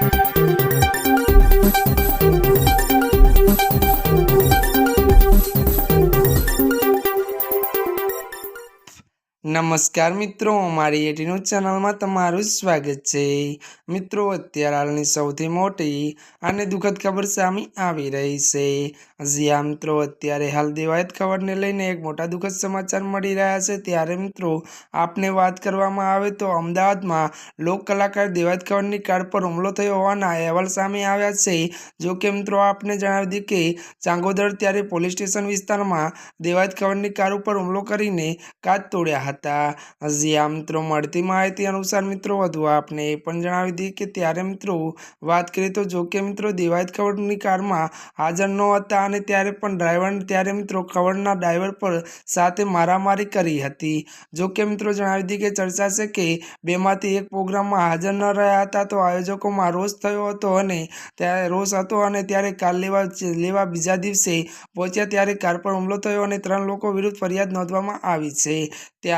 Thank you. નમસ્કાર મિત્રો, મારી એટીનું ચેનલમાં તમારું સ્વાગત છે. મિત્રો, અત્યારે હાલની સૌથી મોટી અને દુઃખદ ખબર સામે આવી રહી છે. જ્યાં મિત્રો, અત્યારે હાલ દેવાયત ખબરને લઈને એક મોટા દુઃખદ સમાચાર મળી રહ્યા છે. ત્યારે મિત્રો, આપને વાત કરવામાં આવે તો અમદાવાદમાં લોક કલાકાર દેવાયત ખબરની કાર પર હુમલો થયો હોવાના અહેવાલ સામે આવ્યા છે. જો કે મિત્રો, આપને જણાવી દઈએ કે ચાંગોદર ત્યારે પોલીસ સ્ટેશન વિસ્તારમાં દેવાયત ખબરની કાર ઉપર હુમલો કરીને કાચ તોડ્યા હતા. જ્યાં મિત્રો મળતી માહિતી અનુસાર મિત્રો, વધુ આપને એ પણ જણાવી દઈએ કે ત્યારે મિત્રો, વાત કરીએ તો જો કે મિત્રો, દેવાયત ખવડની કારમાં હાજર ન હતા અને ત્યારે પણ ડ્રાઈવર ત્યારે મિત્રો ખવડના ડ્રાઈવર પર સાથે મારામારી કરી હતી. જો કે મિત્રો જણાવી દઈએ કે ચર્ચા છે કે બેમાંથી એક પ્રોગ્રામમાં હાજર ન રહ્યા હતા તો આયોજકોમાં રોષ થયો હતો અને ત્યારે રોષ હતો અને ત્યારે કાર લેવા લેવા બીજા દિવસે પહોંચ્યા ત્યારે કાર પર હુમલો થયો અને ત્રણ લોકો વિરુદ્ધ ફરિયાદ નોંધવામાં આવી છે. ત્યારે